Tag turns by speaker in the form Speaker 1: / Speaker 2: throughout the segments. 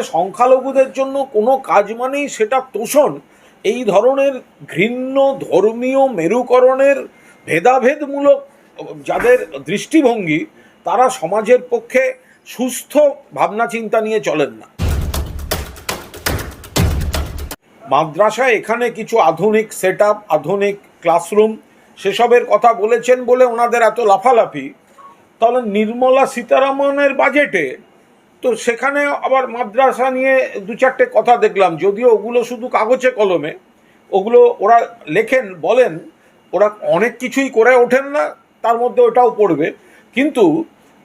Speaker 1: ফলে সংখ্যালঘুদের জন্য কোনো কাজ মানেই সেটা তোষণ। এই ধরনের ঘৃণ্য, ধর্মীয় মেরুকরণের ভেদাভেদমূলক যাদের দৃষ্টিভঙ্গি, তারা সমাজের পক্ষে সুস্থ ভাবনা চিন্তা নিয়ে চলেন না। মাদ্রাসায় এখানে কিছু আধুনিক সেট আধুনিক ক্লাসরুম, সেসবের কথা বলেছেন বলে ওনাদের এত লাফালাফি। তাহলে নির্মলা সীতারামনের বাজেটে তো সেখানে আবার মাদ্রাসা নিয়ে দু চারটে কথা দেখলাম, যদিও ওগুলো শুধু কাগজে কলমে, ওগুলো ওরা লেখেন, বলেন, ওরা অনেক কিছুই করে ওঠেন না, তার মধ্যে ওটাও পড়বে। কিন্তু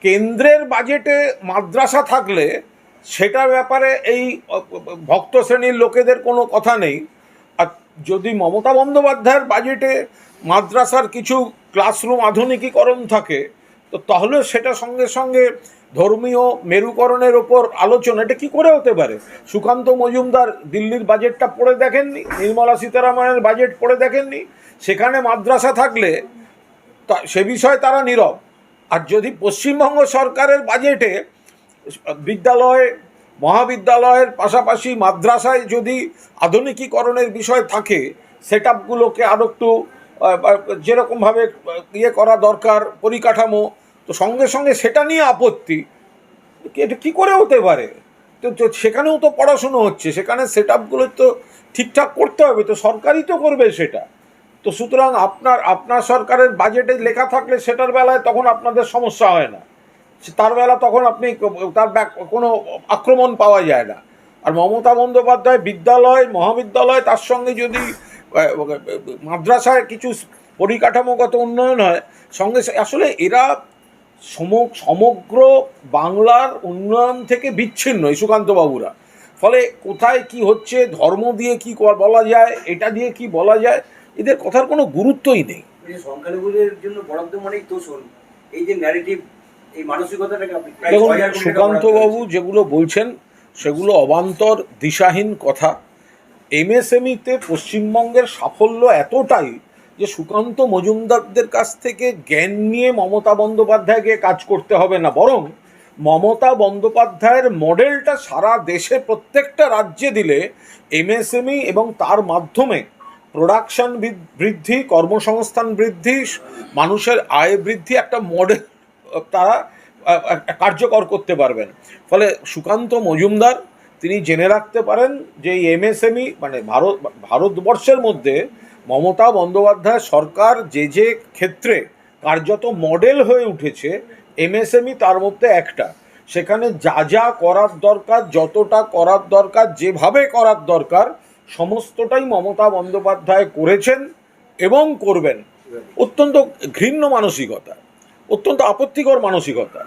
Speaker 1: কেন্দ্রের বাজেটে মাদ্রাসা থাকলে সেটার ব্যাপারে এই ভক্ত শ্রেণির লোকেদের কোনো কথা নেই। আর যদি মমতা বন্দ্যোপাধ্যায়ের বাজেটে মাদ্রাসার কিছু ক্লাসরুম আধুনিকীকরণ থাকে, তো তাহলে সেটা সঙ্গে সঙ্গে ধর্মীয় মেরুকরণের ওপর আলোচনা, এটা কি করে হতে পারে? সুকান্ত মজুমদার দিল্লির বাজেটটা পড়ে দেখেননি? নির্মলা সীতারামনের বাজেট পড়ে দেখেননি? সেখানে মাদ্রাসা থাকলে সে বিষয়ে তারা নীরব। আর যদি পশ্চিমবঙ্গ সরকারের বাজেটে বিদ্যালয়, মহাবিদ্যালয়ের পাশাপাশি মাদ্রাসায় যদি আধুনিকীকরণের বিষয় থাকে সেট আপগুলোকে আরও একটু যেরকমভাবে ইয়ে করা দরকার, পরিকাঠামো তো সঙ্গে সঙ্গে সেটা নিয়ে আপত্তি। এটা কী করে হতে পারে? তো সেখানেও তো পড়াশুনো হচ্ছে, সেখানে সেট আপগুলো তো ঠিকঠাক করতে হবে, তো সরকারই তো করবে সেটা। তো সুতরাং আপনার আপনার সরকারের বাজেটে লেখা থাকলে সেটার বেলায় তখন আপনাদের সমস্যা হয় না। তার বেলা তখন আপনি তার কোনো আক্রমণ পাওয়া যায় না। আর মমতা বন্দ্যোপাধ্যায় বিদ্যালয়, মহাবিদ্যালয়, তার সঙ্গে যদি মাদ্রাসায় কিছু পরিকাঠামোগত উন্নয়ন হয়, সঙ্গে আসলে এরা সমগ্র বাংলার উন্নয়ন থেকে বিচ্ছিন্ন বাবুরা ফলে কোথায় কি হচ্ছে ধর্ম দিয়ে কি বলা যায় এটা দিয়ে কি বলা যায় এদের কথার কোনো গুরুত্বই নেই।
Speaker 2: সংখ্যালঘুদের জন্য বরাদ্দ মানেই তোষণ এই যে ন্যারেটিভ এই মানসিকতাটাকে
Speaker 1: দেখুন
Speaker 2: 6000 কোটি টাকা
Speaker 1: সুকান্ত বাবু যেগুলো বলছেন সেগুলো অবান্তর দিশাহীন কথা। এমএসএমইতে পশ্চিমবঙ্গের সাফল্য এতটাই যে সুকান্ত মজুমদারদের কাছ থেকে জ্ঞান নিয়ে মমতা বন্দ্যোপাধ্যায়কে কাজ করতে হবে না, বরং মমতা বন্দ্যোপাধ্যায়ের মডেলটা সারা দেশে প্রত্যেকটা রাজ্যে দিলে এমএসএমই এবং তার মাধ্যমে প্রোডাকশন বৃদ্ধি, কর্মসংস্থান বৃদ্ধি, মানুষের আয় বৃদ্ধি একটা মডেল তারা কার্যকর করতে পারবেন। ফলে সুকান্ত মজুমদার তিনি জেনে রাখতে পারেন যে এই এমএসএমই মানে ভারত, ভারতবর্ষের মধ্যে মমতা বন্দ্যোপাধ্যায় সরকার যে যে ক্ষেত্রে কার্যত মডেল হয়ে উঠেছে, এমএসএমই তার মধ্যে একটা। সেখানে যা যা করার দরকার, যতটা করার দরকার, যেভাবে করার দরকার, সমস্তটাই মমতা বন্দ্যোপাধ্যায় করেছেন এবং করবেন। অত্যন্ত ঘৃণ্য মানসিকতা, অত্যন্ত আপত্তিকর মানসিকতা।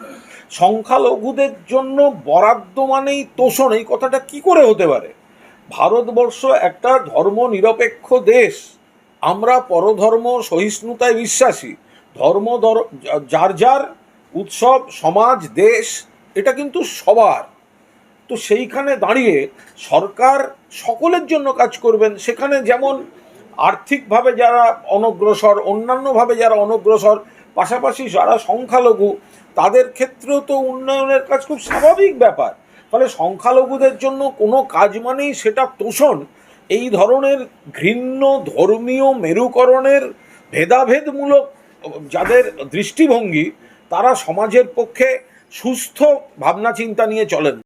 Speaker 1: সংখ্যালঘুদের জন্য বরাদ্দ মানেই তোষণ, এই কথাটা কি করে হতে পারে? ভারতবর্ষ একটা ধর্ম নিরপেক্ষ দেশ। আমরা পরধর্ম সহিষ্ণুতায় বিশ্বাসী। ধর্ম ধর- যার যার উৎসব, সমাজ, দেশ, এটা কিন্তু সবার। তো সেইখানে দাঁড়িয়ে সরকার সকলের জন্য কাজ করবেন। সেখানে যেমন আর্থিকভাবে যারা অনগ্রসর, অন্যান্যভাবে যারা অনগ্রসর, পাশাপাশি যারা সংখ্যালঘু, তাদের ক্ষেত্রেও তো উন্নয়নের কাজ খুব স্বাভাবিক ব্যাপার। ফলে সংখ্যালঘুদের জন্য কোনো কাজ মানেই সেটা তোষণ। এই ধরনের ঘৃণ্য ধর্মীয় মেরুকরণের ভেদাভেদমূলক যাদের দৃষ্টিভঙ্গি, তারা সমাজের পক্ষে সুস্থ ভাবনা চিন্তা নিয়ে চলেন।